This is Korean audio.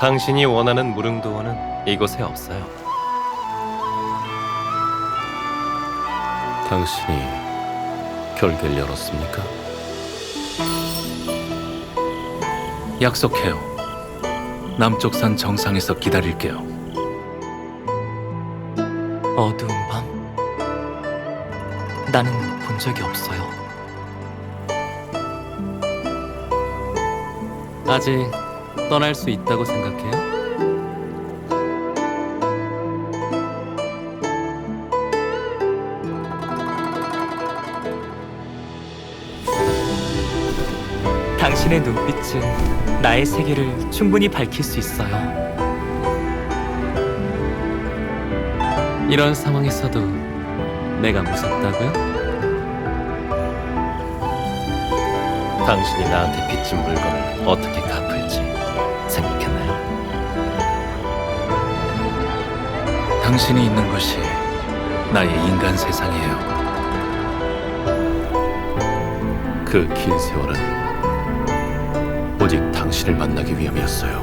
당신이 원하는 무릉도원은 이곳에 없어요. 당신이 결계를 열었습니까? 약속해요. 남쪽 산 정상에서 기다릴게요. 어두운 밤? 나는 본 적이 없어요. 아직 떠날 수 있다고 생각해요? 당신의 눈빛은 나의 세계를 충분히 밝힐 수 있어요. 이런 상황에서도 내가 무섭다고요? 당신이 나한테 빚진 물건을 어떻게 갚을 당신이 있는 곳이 나의 인간 세상이에요. 그 긴 세월은 오직 당신을 만나기 위함이었어요.